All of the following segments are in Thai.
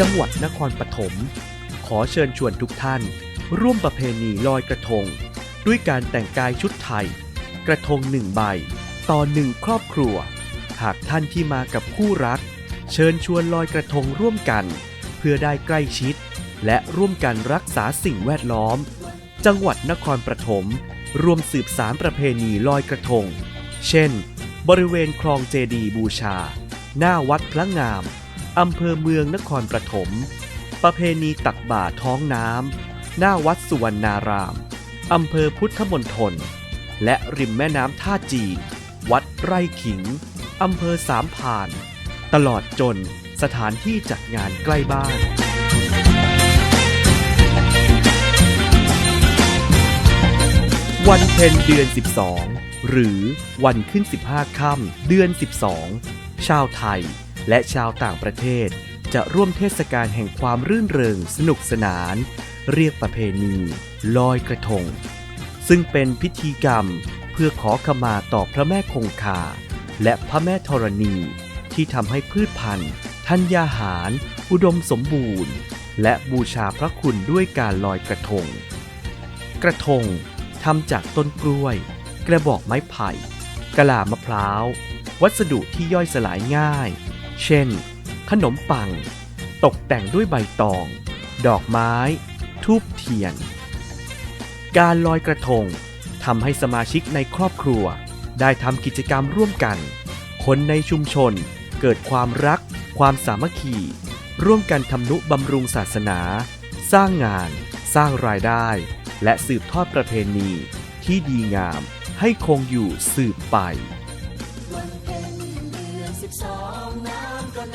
จังหวัดนครปฐม ขอเชิญชวนทุกท่าน ร่วมประเพณีลอยกระทง ด้วยการแต่งกายชุดไทย กระทงหนึ่งใบ ต่อหนึ่งครอบครัว หากท่านที่มากับคู่รัก เชิญชวนลอยกระทงร่วมกัน เพื่อได้ใกล้ชิด และร่วมกันรักษาสิ่งแวดล้อม จังหวัดนครปฐมรวมสืบสารประเพณีลอยกระทง เช่น บริเวณคลองเจดีบูชา หน้าวัดพระงาม อำเภอเมืองนครปฐม ประเพณีตักบาตรท้องน้ำ หน้าวัดสุวรรณาราม อำเภอพุทธมณฑล และริมแม่น้ำท่าจีน วัดไร่ขิง อำเภอสามพาน ตลอดจนสถานที่จัดงานใกล้บ้านวันเพ็ญเดือน 12 หรือวันขึ้น 15 ค่ำเดือน 12 ชาวไทย และชาวต่างประเทศ จะร่วมเทศกาลแห่งความรื่นเริงสนุกสนาน เรียกประเพณี ลอยกระทง ซึ่งเป็นพิธีกรรมเพื่อขอขมาต่อพระแม่คงคา และพระแม่ธรณี ที่ทำให้พืชพันธุ์ธัญญาหาร อุดมสมบูรณ์ และบูชาพระคุณด้วยการลอยกระทง กระทงทำจากต้นกล้วย กระบอกไม้ไผ่กะลามะพร้าว วัสดุที่ย่อยสลายง่าย เช่น ขนมปัง ตกแต่งด้วยใบตอง ดอกไม้ ทูบเทียน การลอยกระทงทำให้สมาชิกในครอบครัว ได้ทำกิจกรรมร่วมกัน คนในชุมชนเกิดความรัก ความสามัคคี ร่วมกันทำนุบำรุงศาสนา สร้างงาน สร้างรายได้ และสืบทอดประเพณีที่ดีงามให้คงอยู่สืบไป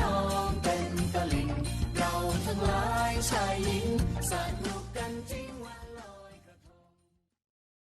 น้องเป็นตลิ่งเราทั้งหลายชายหญิงสนุกกันจริง